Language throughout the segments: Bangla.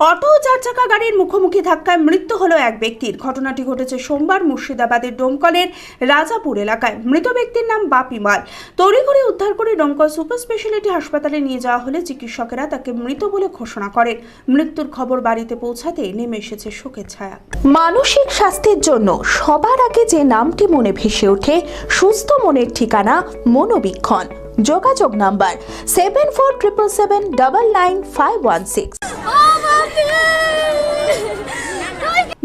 অটো চার চাকা গাড়ির মুখোমুখি ধাক্কায় মৃত্যু হলো এক ব্যক্তির। ঘটনাটি ঘটেছে সোমবার মুর্শিদাবাদের ডোমকলের রাজাপুর এলাকায়। মৃত ব্যক্তির নাম বাপি মাল। তড়িঘড়ি উদ্ধার করে ডোমকল সুপার স্পেশালিটি হাসপাতালে নিয়ে যাওয়া হলে চিকিৎসকেরা তাকে মৃত বলে ঘোষণা করেন। মৃত্যুর খবর বাড়িতে পৌঁছাতে নেমে এসেছে শোকের ছায়া। মানসিক স্বাস্থ্যের জন্য সবার আগে যে নামটি মনে ভেসে ওঠে, সুস্থ মনের ঠিকানা মনোবীক্ষণ। যোগাযোগ number seven four triple seven double nine five one six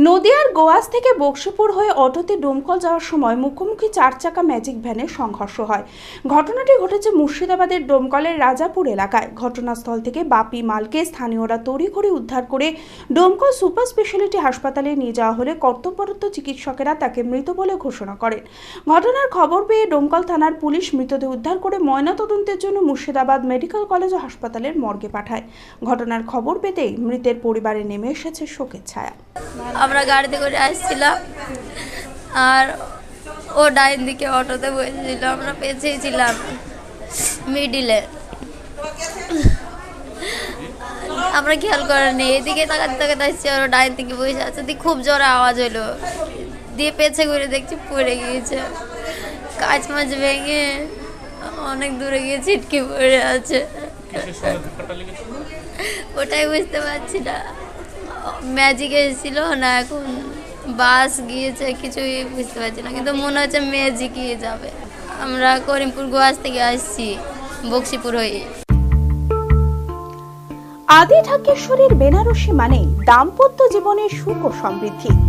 নদিয়ার গোয়াস থেকে বক্সিপুর হয়ে অটোতে ডোমকল যাওয়ার সময় মুখোমুখি চার চাকা ম্যাজিক ভ্যানের সংঘর্ষ হয়। ঘটনাটি ঘটেছে মুর্শিদাবাদের ডোমকলের রাজাপুর এলাকায়। ঘটনাস্থল থেকে বাপি মালকে স্থানীয়রা তড়িঘড়ি উদ্ধার করে ডোমকল সুপার স্পেশালিটি হাসপাতালে নিয়ে যাওয়া হলে কর্তব্যরত চিকিৎসকেরা তাকে মৃত বলে ঘোষণা করেন। ঘটনার খবর পেয়ে ডোমকল থানার পুলিশ মৃতদেহ উদ্ধার করে ময়নাতদন্তের জন্য মুর্শিদাবাদ মেডিকেল কলেজ ও হাসপাতালের মর্গে পাঠায়। ঘটনার খবর পেতেই মৃতের পরিবারে নেমে এসেছে শোকের ছায়া। আমরা গাড়িতে করে আসছিলাম। আর ও ডাইন দিকে অটোতে বসেছিল আমরা পেছেই ছিলাম মিডিলে আমরা খেয়াল করিনি এদিকে তাকাতে তাকাতে আসছি আর ও ডাইন দিকে বসে আছে। দিয়ে খুব জোরে আওয়াজ হলো। দিয়ে পেছে ঘুরে দেখছি পড়ে গিয়েছে। কাঁচ মাছ ভেঙে অনেক দূরে গিয়ে ছিটকে পড়ে আছে। ওটাই বুঝতে পারছি না। ম্যাজিক এসেছিল, না, এখন বাস গিয়েছে, কিছুই বুঝতে পারছি না। কিন্তু মনে হচ্ছে ম্যাজিকই যাবে। আমরা করিমপুর গোয়াজ থেকে আসছি, বক্সিপুর হয়ে। আদি ঢাকেশ্বরীর বেনারসি মানে দাম্পত্য জীবনের সুখ ও সমৃদ্ধি।